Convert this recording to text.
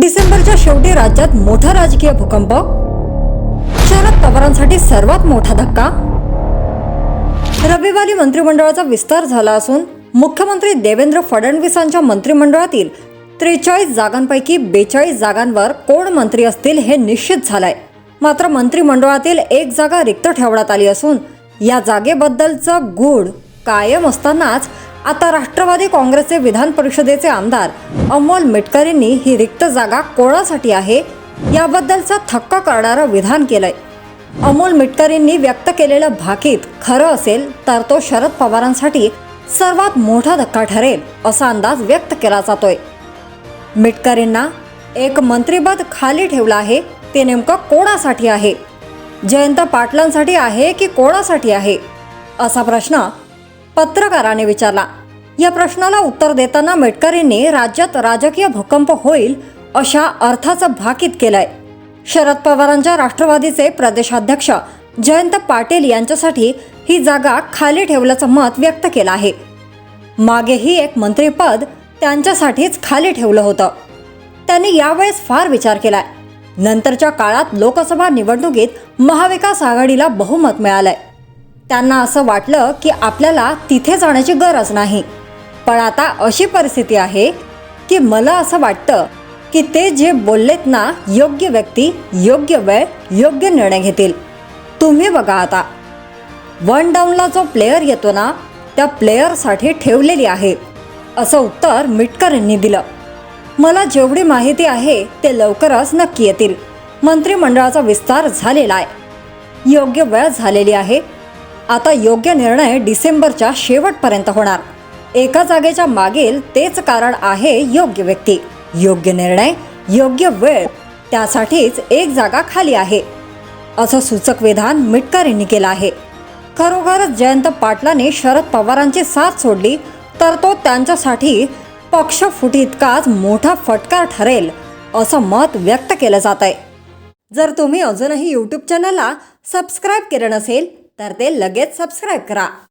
डिसेंबरच्या शेवटी राज्यात मोठा राजकीय भूकंप? शरद पवारांसाठी सर्वात मोठा धक्का? रविवारी मंत्रिमंडळाचा विस्तार झाला असून मुख्यमंत्री देवेंद्र फडणवीसांच्या मंत्रिमंडळातील त्रेचाळीस जागांपैकी बेचाळीस जागांवर कोण मंत्री असतील हे निश्चित झालंय. मात्र मंत्रिमंडळातील एक जागा रिक्त ठेवण्यात आली असून या जागेबद्दलचं गूढ कायम असतानाच आता राष्ट्रवादी काँग्रेसचे विधान परिषदेचे आमदार अमोल मिटकरींनी ही रिक्त जागा कोणासाठी आहे याबद्दलचं थक्क करणारं विधान केलंय. अमोल मिटकरींनी व्यक्त केलेलं भाकीत खरं असेल तर तो शरद पवारांसाठी सर्वात मोठा धक्का ठरेल असा अंदाज व्यक्त केला जातोय. मिटकरींना एक मंत्रिपद खाली ठेवलं आहे ते नेमकं कोणासाठी आहे? जयंत पाटलांसाठी आहे की कोणासाठी आहे? असा प्रश्न पत्रकाराने विचारला. या प्रश्नाला उत्तर देताना मेटकरींनी राज्यात राजकीय भूकंप होईल अशा अर्थाचं भाकीत केलंय. शरद पवारांच्या राष्ट्रवादीचे प्रदेशाध्यक्ष जयंत पाटील यांच्यासाठी ही जागा खाली ठेवल्याचं मत व्यक्त केलं आहे. मागेही एक मंत्रीपद त्यांच्यासाठीच खाली ठेवलं होतं. त्यांनी यावेळेस फार विचार केलाय. नंतरच्या काळात लोकसभा निवडणुकीत महाविकास आघाडीला बहुमत मिळालंय. त्यांना असं वाटलं की आपल्याला तिथे जाण्याची गरज नाही. पण आता अशी परिस्थिती आहे की मला असं वाटतं की ते जे बोललेत ना योग्य व्यक्ती योग्य वेळ योग्य निर्णय घेतील. तुम्ही बघा आता. वन डाऊनला जो प्लेयर येतो ना त्या प्लेयरसाठी ठेवलेली आहे. असं उत्तर मिटकर यांनी दिलं. मला जेवढी माहिती आहे ते लवकरच नक्की येतील. मंत्रिमंडळाचा विस्तार झालेला आहे. योग्य वेळ झालेली आहे आता योग्य निर्णय डिसेंबरच्या शेवटपर्यंत होणार. एका जागेच्या मागील तेच कारण आहे योग्य व्यक्ती. योग्य निर्णय योग्य वेळ त्यासाठीच एक जागा खाली आहे. असं सूचक विधान मिटकर यांनी केलं आहे. खरोखरच जयंत पाटलांनी शरद पवारांची साथ सोडली तर तो त्यांच्यासाठी पक्ष इतकाच मोठा फटकार ठरेल असं मत व्यक्त केलं जात आहे जर तुम्ही अजूनही यूट्यूब चॅनलला सबस्क्राईब केलं नसेल तर ते लगेच सबस्क्राईब करा.